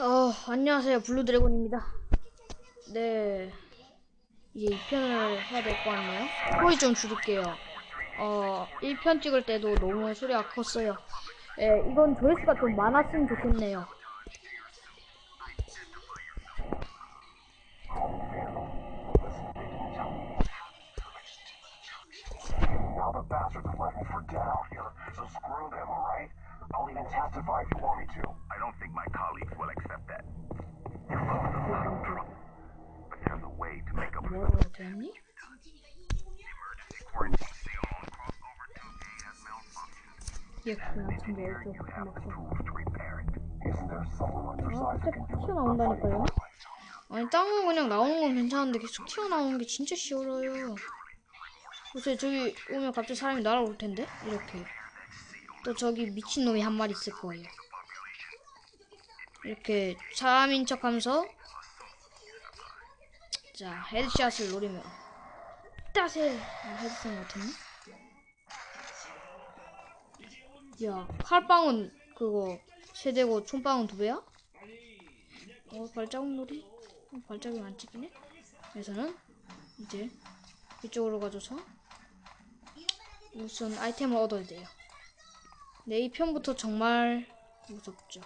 어, 안녕하세요. 블루드래곤입니다. 네. 이제 2편을 해야 될 것 같네요. 소리 좀 줄일게요. 어, 1편 찍을 때도 너무 소리가 컸어요. 예, 이건 조회수가 좀 많았으면 좋겠네요. I'll even testify if you want me to. I don't think my colleagues will accept that. You're full of a lot of trouble. But there's a way to make up for 뭐라고 했더니? quarantine seal on crossover 2K has malfunctioned. 예, 그냥 좀 Here 내줘. you have the tools to repair it. Isn't there someone on your 아, side who can do it? 튀어나온다니까요. 아니, 딴건 그냥 나오는 건 괜찮은데 계속 튀어나오는 게 진짜 싫어요. 글쎄, 저기 오면 갑자기 사람이 날아올 텐데? 이렇게. 또 저기 미친놈이 한 마리 있을 거예요. 이렇게 사람인 척 하면서 자, 헤드샷을 노리면 따세! 아, 헤드샷 못했네? 야, 칼빵은 그거 세대고 총빵은 두 배야? 어, 발자국 놀이? 어, 발자국이 안 찍히네? 그래서는 이제 이쪽으로 가줘서 무슨 아이템을 얻어야 돼요. 네, 이 편부터 정말 무섭죠.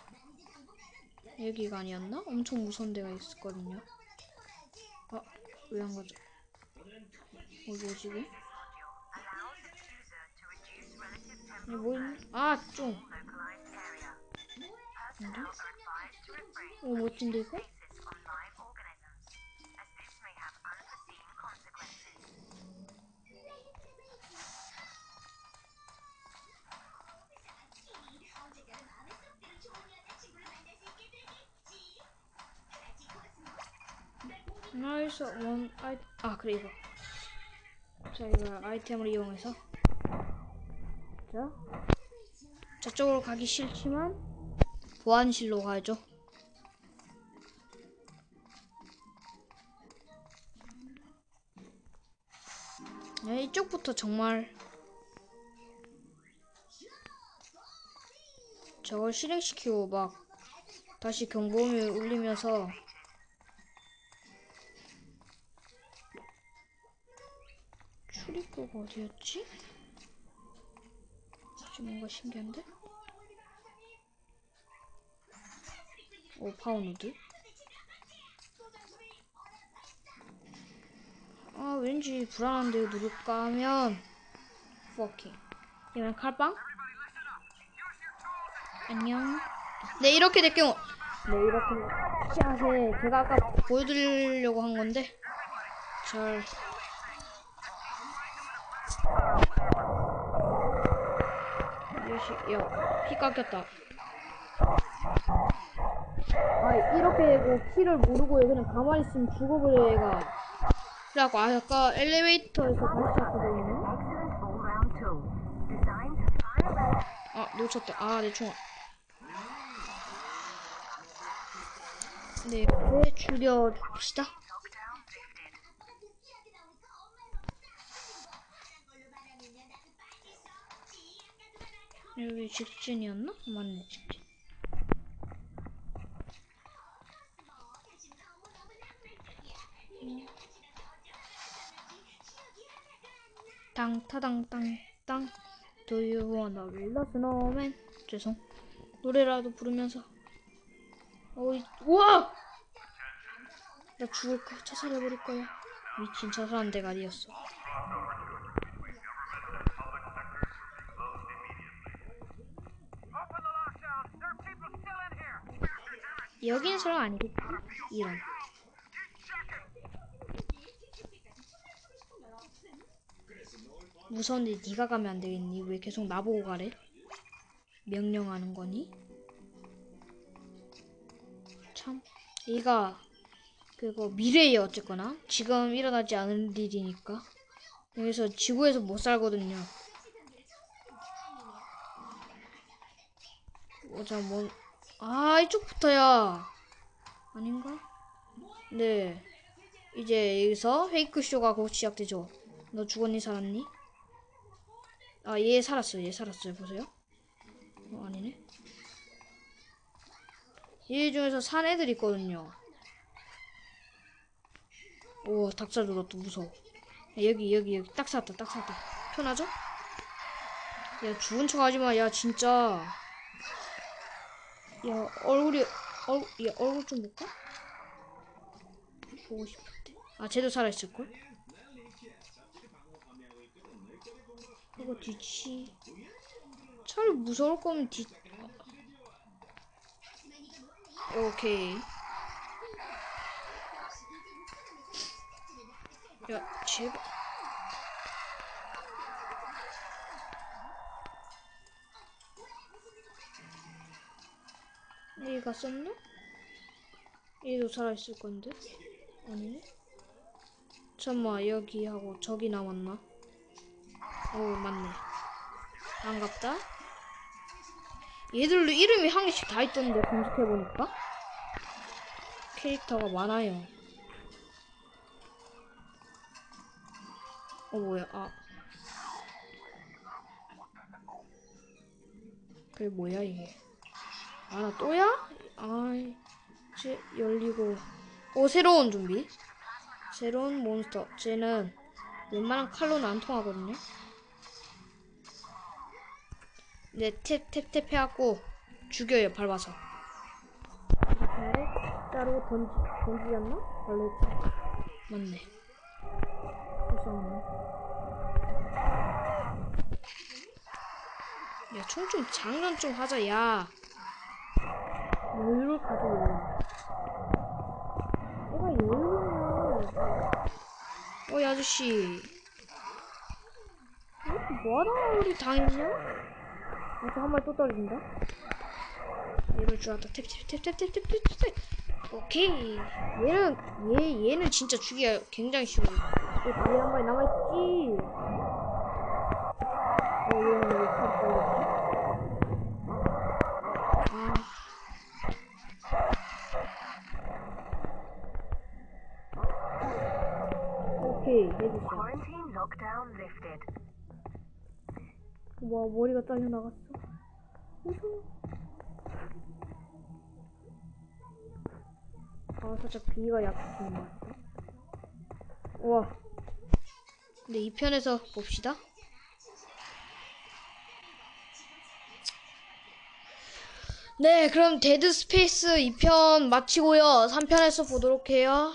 여기가 아니었나? 엄청 무서운 데가 있었거든요. 아, 왜안 가죠? 어, 뭐지, 이게? 이게 뭐? 아, 좀. 뭔데? 어, 멋진데, 이거? 나이스 원 아이 아 그래 이거. 자 이거 아이템을 이용해서. 자. 저쪽으로 가기 싫지만 보안실로 가야죠. 네, 이쪽부터 정말 저걸 실행시키고 막 다시 경보음이 울리면서 어디였지? 좀 뭔가 신기한데? 오 파운드. 아 왠지 불안한데 이거 누를까 하면 퍼킹. 이건 칼빵? 안녕. 네 이렇게 될 경우 네 이렇게. 씨앗에 제가 아까 보여드리려고 한 건데. 잘 요시 야피 깎였다. 아 이렇게 되고 키를 모르고 그냥 가만히 있으면 죽어버려 얘가. 그래갖고 아, 아까 엘리베이터에서 다시 탔거든요. 아 놓쳤다. 아내 총알. 네 이렇게 죽여 줍시다 여기 직진이었나? 맞네 직진. 땅타당땅땅. Do you wanna build snowman? 죄송. 노래라도 부르면서. 어이 우와! 나 죽을까? 자살해버릴 거야. 미친 자살한 아니었어 여기는 설마 아니겠지? 이런 무서운데 네가 가면 안 되겠니? 왜 계속 나보고 가래? 명령하는 거니? 참 얘가 그거 미래에 어쨌거나 지금 일어나지 않을 일이니까 여기서 지구에서 못 살거든요. 오자 뭐 아 이쪽부터야 아닌가? 네 이제 여기서 페이크 쇼가 곧 시작되죠. 너 죽었니 살았니? 아 얘 살았어요 얘 살았어요 보세요 어 아니네 이 중에서 산 애들 있거든요. 오, 닭살 돋았다, 무서워. 야, 여기, 여기, 여기. 딱 샀다, 딱 샀다. 편하죠? 야, 죽은 척 하지 마, 야, 진짜. 야, 얼굴이, 얼, 야, 얼굴 좀 볼까? 보고 싶은데. 아, 쟤도 살아있을걸? 이거 뒤치. 차라리 무서울 거면 뒤, 오케이. 야, 제발. 얘가 썼나? 얘도 살아있을 건데? 아니네? 잠깐만, 여기하고 저기 남았나? 오, 맞네. 반갑다. 얘들도 이름이 한 개씩 다 있던데, 검색해보니까. 캐릭터가 많아요. 어, 뭐야, 아. 그게 뭐야, 이게. 아, 나 또야? 아이, 쟤 열리고. 오, 새로운 좀비. 새로운 몬스터. 쟤는 웬만한 칼로는 안 통하거든요. 네, 탭, 탭, 탭 해갖고 죽여요, 밟아서. 자르고 던지, 던지였나? 원래 맞네. 불쌍하네. 야, 총 좀 장난 좀 하자, 야. 여유를 여유. 얘가 여유냐. 어이, 아저씨. 어? 뭐하다가 우리 당했냐? 아까 한 마리 또 떨어진다. 얘를 줄알았다. 탭탭탭탭탭탭탭탭. 오케이. 얘는 얘 얘는 진짜 죽이기가 굉장히 쉬워. 또 뒤에 한 마리 남아 있지. 어 얘는 왜 칼이 떨어졌지? 아. 와 머리가 잘려 나갔어. 아 살짝 비가 약해진 것 같아. 와. 근데 이 편에서 봅시다. 네, 그럼 데드 스페이스 2편 마치고요. 3편에서 보도록 해요.